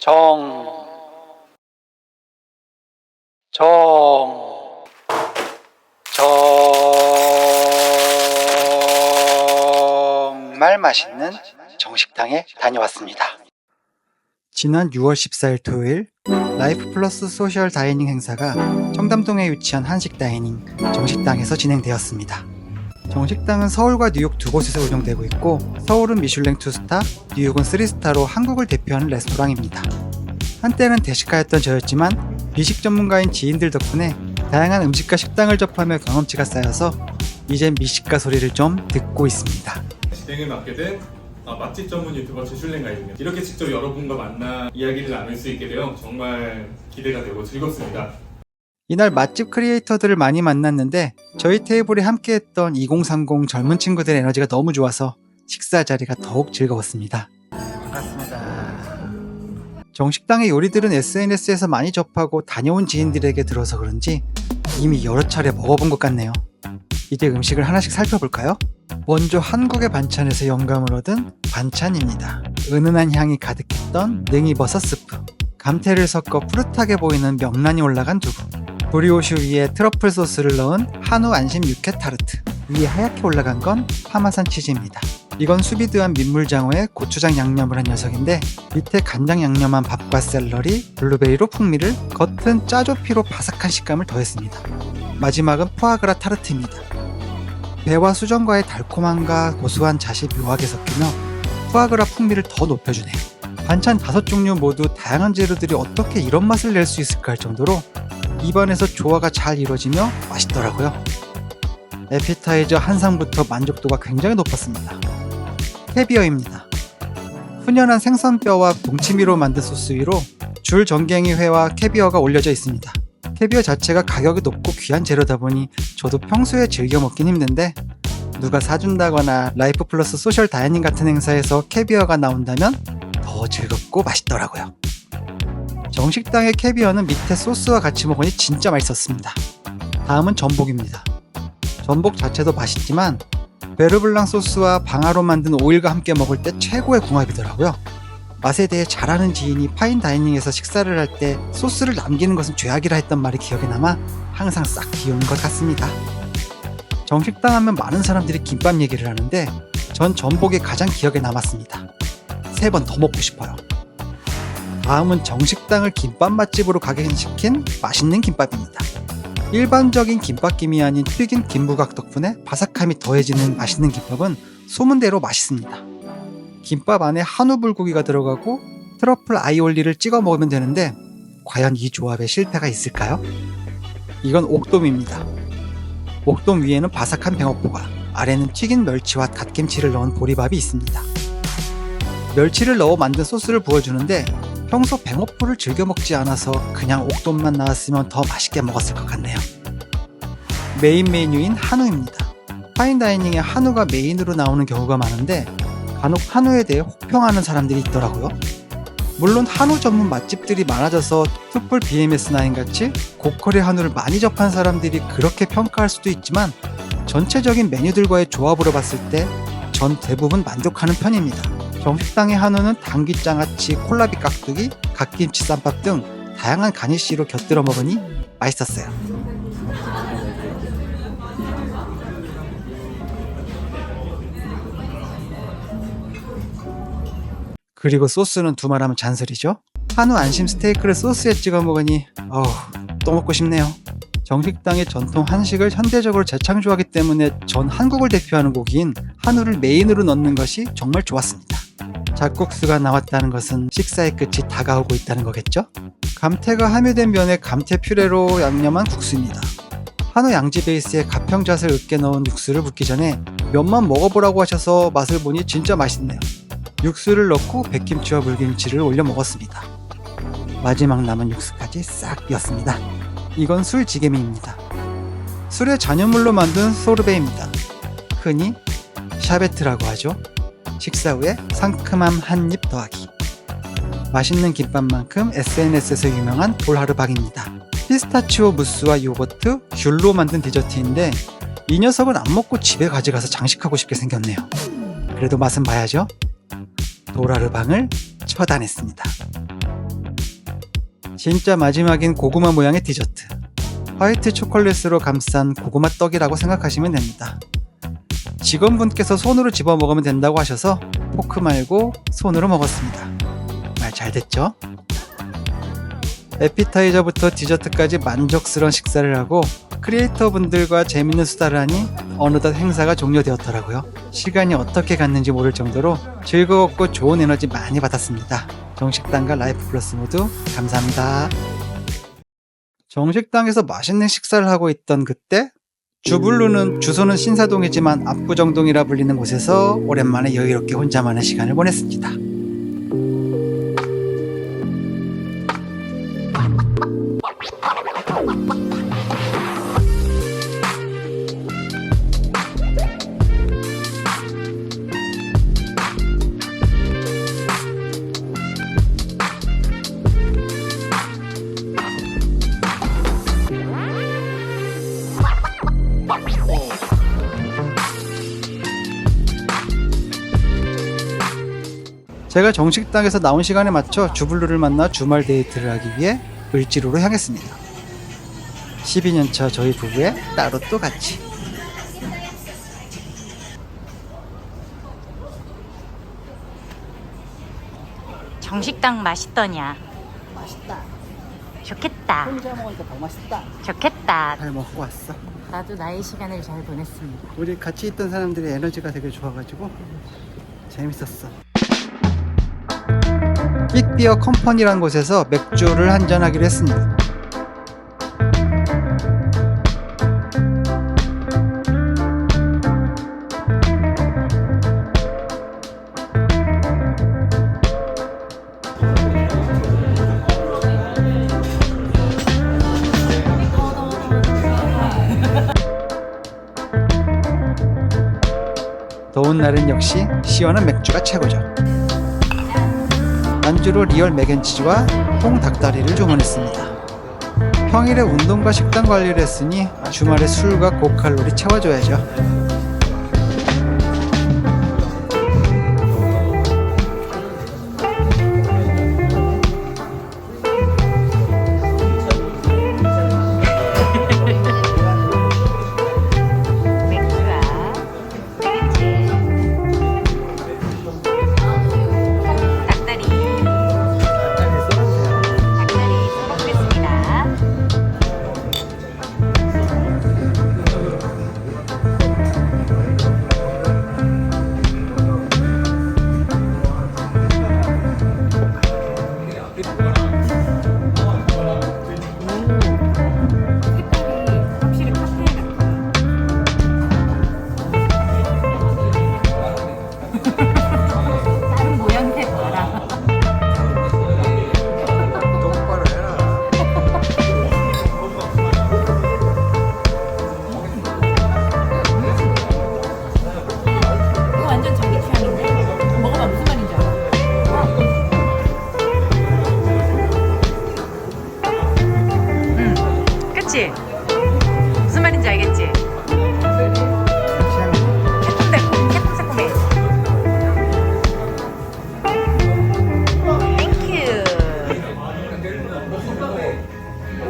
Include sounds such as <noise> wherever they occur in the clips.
정, 정, 정말 맛있는 정식당에 다녀왔습니다. 지난 6월 14일 토요일 라이프 플러스 소셜 다이닝 행사가 청담동에 위치한 한식 다이닝 정식당에서 진행되었습니다. 정식당은 서울과 뉴욕 두 곳에서 운영되고 있고 서울은 미슐랭 2스타, 뉴욕은 3스타로 한국을 대표하는 레스토랑입니다. 한때는 대식가였던 저였지만 미식 전문가인 지인들 덕분에 다양한 음식과 식당을 접하며 경험치가 쌓여서 이젠 미식가 소리를 좀 듣고 있습니다. 진행을 맡게 된 아, 맛집 전문 유튜버 제슐랭가입니다. 이렇게 직접 여러분과 만나 이야기를 나눌 수 있게 되어 정말 기대가 되고 즐겁습니다. 이날 맛집 크리에이터들을 많이 만났는데 저희 테이블에 함께했던 2030 젊은 친구들의 에너지가 너무 좋아서 식사 자리가 더욱 즐거웠습니다. 반갑습니다. 정식당의 요리들은 SNS에서 많이 접하고 다녀온 지인들에게 들어서 그런지 이미 여러 차례 먹어본 것 같네요. 이제 음식을 하나씩 살펴볼까요? 먼저 한국의 반찬에서 영감을 얻은 반찬입니다. 은은한 향이 가득했던 능이버섯 스프, 감태를 섞어 푸릇하게 보이는 명란이 올라간 두부, 브리오슈 위에 트러플 소스를 넣은 한우 안심 육회 타르트, 위에 하얗게 올라간 건 파마산 치즈입니다. 이건 수비드한 민물장어에 고추장 양념을 한 녀석인데 밑에 간장 양념한 밥과 샐러리, 블루베리로 풍미를 겉은 짜조피로 바삭한 식감을 더했습니다. 마지막은 푸아그라 타르트입니다. 배와 수정과의 달콤함과 고소한 잣이 묘하게 섞이며 푸아그라 풍미를 더 높여주네요. 반찬 다섯 종류 모두 다양한 재료들이 어떻게 이런 맛을 낼 수 있을까 할 정도로 입안에서 조화가 잘 이루어지며 맛있더라고요. 에피타이저 한 상부터 만족도가 굉장히 높았습니다. 캐비어입니다. 훈연한 생선뼈와 동치미로 만든 소스 위로 줄 전갱이 회와 캐비어가 올려져 있습니다. 캐비어 자체가 가격이 높고 귀한 재료다 보니 저도 평소에 즐겨 먹긴 힘든데 누가 사준다거나 라이프 플러스 소셜 다이닝 같은 행사에서 캐비어가 나온다면 더 즐겁고 맛있더라고요. 정식당의 캐비어는 밑에 소스와 같이 먹으니 진짜 맛있었습니다. 다음은 전복입니다. 전복 자체도 맛있지만 베르블랑 소스와 방아로 만든 오일과 함께 먹을 때 최고의 궁합이더라고요. 맛에 대해 잘 아는 지인이 파인 다이닝에서 식사를 할 때 소스를 남기는 것은 죄악이라 했던 말이 기억에 남아 항상 싹 비우는 것 같습니다. 정식당 하면 많은 사람들이 김밥 얘기를 하는데 전 전복이 가장 기억에 남았습니다. 세 번 더 먹고 싶어요. 다음은 정식당을 김밥 맛집으로 각인시킨 맛있는 김밥입니다. 일반적인 김밥김이 아닌 튀긴 김부각 덕분에 바삭함이 더해지는 맛있는 김밥은 소문대로 맛있습니다. 김밥 안에 한우 불고기가 들어가고 트러플 아이올리를 찍어 먹으면 되는데 과연 이 조합에 실패가 있을까요? 이건 옥돔입니다. 옥돔 위에는 바삭한 뱅어포가, 아래는 튀긴 멸치와 갓김치를 넣은 보리밥이 있습니다. 멸치를 넣어 만든 소스를 부어주는데 평소 뱅어포를 즐겨 먹지 않아서 그냥 옥돔만 나왔으면 더 맛있게 먹었을 것 같네요. 메인 메뉴인 한우입니다. 파인다이닝에 한우가 메인으로 나오는 경우가 많은데 간혹 한우에 대해 혹평하는 사람들이 있더라고요. 물론 한우 전문 맛집들이 많아져서 툭불 BMS9 같이 고퀄의 한우를 많이 접한 사람들이 그렇게 평가할 수도 있지만 전체적인 메뉴들과의 조합으로 봤을 때 전 대부분 만족하는 편입니다. 정식당의 한우는 당귀장아찌, 콜라비 깍두기, 갓김치 쌈밥 등 다양한 가니쉬로 곁들여 먹으니 맛있었어요. 그리고 소스는 두말하면 잔소리죠. 한우 안심 스테이크를 소스에 찍어 먹으니 어우 또 먹고 싶네요. 정식당의 전통 한식을 현대적으로 재창조하기 때문에 전 한국을 대표하는 고기인 한우를 메인으로 넣는 것이 정말 좋았습니다. 잡국수가 나왔다는 것은 식사의 끝이 다가오고 있다는 거겠죠? 감태가 함유된 면에 감태 퓨레로 양념한 국수입니다. 한우 양지 베이스에 가평잣을 으깨 넣은 육수를 붓기 전에 면만 먹어보라고 하셔서 맛을 보니 진짜 맛있네요. 육수를 넣고 백김치와 물김치를 올려 먹었습니다. 마지막 남은 육수까지 싹 비웠습니다. 이건 술지게미입니다. 술의 잔여물로 만든 소르베입니다. 흔히 샤베트라고 하죠. 식사 후에 상큼함 한 입 더하기. 맛있는 김밥만큼 SNS에서 유명한 돌하르박입니다. 피스타치오 무스와 요거트, 귤로 만든 디저트인데 이 녀석은 안 먹고 집에 가져가서 장식하고 싶게 생겼네요. 그래도 맛은 봐야죠. 도라르방을 처단했습니다. 진짜 마지막인 고구마 모양의 디저트. 화이트 초콜릿으로 감싼 고구마 떡이라고 생각하시면 됩니다. 직원분께서 손으로 집어 먹으면 된다고 하셔서 포크 말고 손으로 먹었습니다. 말 잘 됐죠? 에피타이저부터 디저트까지 만족스러운 식사를 하고 크리에이터 분들과 재밌는 수다를 하니 어느덧 행사가 종료되었더라고요. 시간이 어떻게 갔는지 모를 정도로 즐거웠고 좋은 에너지 많이 받았습니다. 정식당과 라이프 플러스 모두 감사합니다. 정식당에서 맛있는 식사를 하고 있던 그때 주블루는 주소는 신사동이지만 압구정동이라 불리는 곳에서 오랜만에 여유롭게 혼자만의 시간을 보냈습니다. 제가 정식당에서 나온 시간에 맞춰 주블루를 만나 주말 데이트를 하기 위해 을지로로 향했습니다. 12년차 저희 부부의 따로 또 같이. 정식당 맛있더냐? 맛있다. 좋겠다. 혼자 먹으니까 더 맛있다. 좋겠다. 잘 먹고 왔어. 나도 나의 시간을 잘 보냈습니다. 우리 같이 있던 사람들의 에너지가 되게 좋아가지고 재밌었어. 빅비어 컴퍼니라는 곳에서 맥주를 한잔하기로 했습니다. 더운 날은 역시 시원한 맥주가 최고죠. 안주로 리얼 맥앤치즈와 통 닭다리를 주문했습니다. 평일에 운동과 식단 관리를 했으니 주말에 술과 고칼로리 채워줘야죠.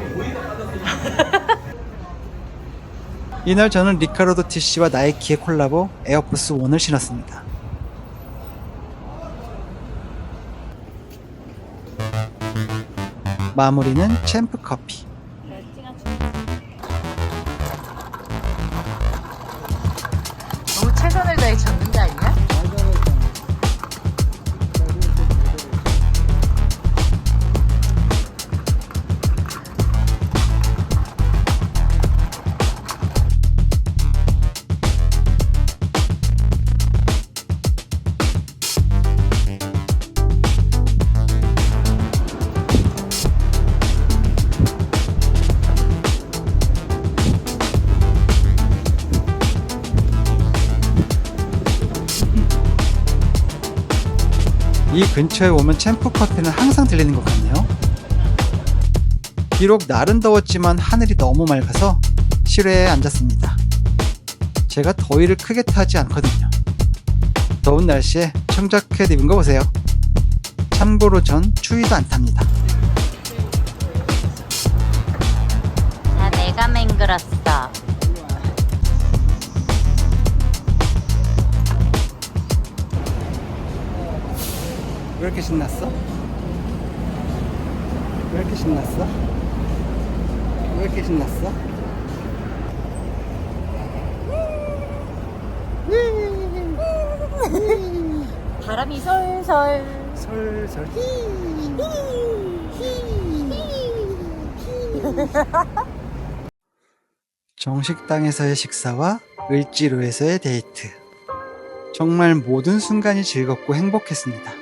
<laughs> 이날 저는 리카르도 TC와 나이키의 콜라보 에어포스 1을 신었습니다. 마무리는 챔프 커피. 근처에 오면 챔프 커피는 항상 들리는 것 같네요. 비록 날은 더웠지만 하늘이 너무 맑아서 실외에 앉았습니다. 제가 더위를 크게 타지 않거든요. 더운 날씨에 청자켓 입은 거 보세요. 참고로 전 추위도 안 탑니다. 나 내가 맹그랐어. 왜 이렇게 신났어? 왜 이렇게 신났어? 왜 이렇게 신났어? 바람이 솔솔. 솔솔 <laughs> 정식당에서의 식사와 을지로에서의 데이트 정말 모든 순간이 즐겁고 행복했습니다.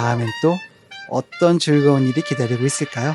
다음엔 또 어떤 즐거운 일이 기다리고 있을까요?